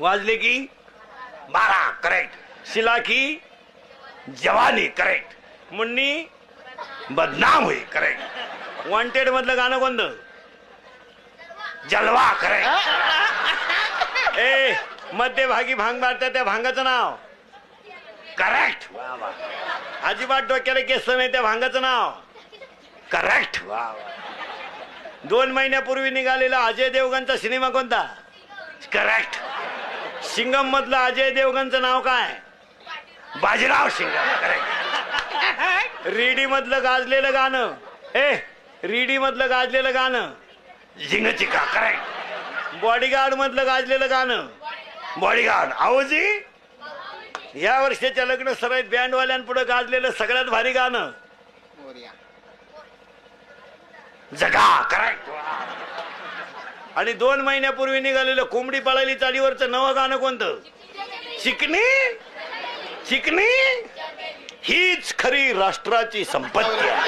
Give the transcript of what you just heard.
वाजले की बारा करेक्ट शिला की जवानी करेक्ट मुन्नी बदनाम हुई करेक्ट वॉन्टेड मधलं गाणं कोणतं? जलवा करेक्ट ए मध्यभागी भांग मारतात त्या भांगाचं नाव. करेक्ट वा वा. अजिबात डोक्याला केस नाही त्या भांगाचं नाव. करेक्ट वा वा. दोन महिन्यापूर्वी निघालेला अजय देवगणचा सिनेमा कोणता? करेक्ट सिंगम मधलं अजय देवगणचं नाव काय? बाजीराव सिंगम करेक्ट रेडी मधलं गाजलेलं गाणं. ए रेडी मधलं गाजलेलं गाणं. झिंगचिका करेक्ट बॉडीगार्ड मधलं गाजलेलं गाणं. बॉडीगार्ड आहोजी या वर्षाच्या लग्न सराईत बँडवाल्यांपुढे गाजलेलं सगळ्यात भारी गाणं. जगा करेक्ट आणि दोन महिन्यापूर्वी निघालेलं कोंबडी पळाली चालीवरचं नवं गाणं कोणतं? चिकनी? चिकनी? हीच खरी राष्ट्राची संपत्ती आहे.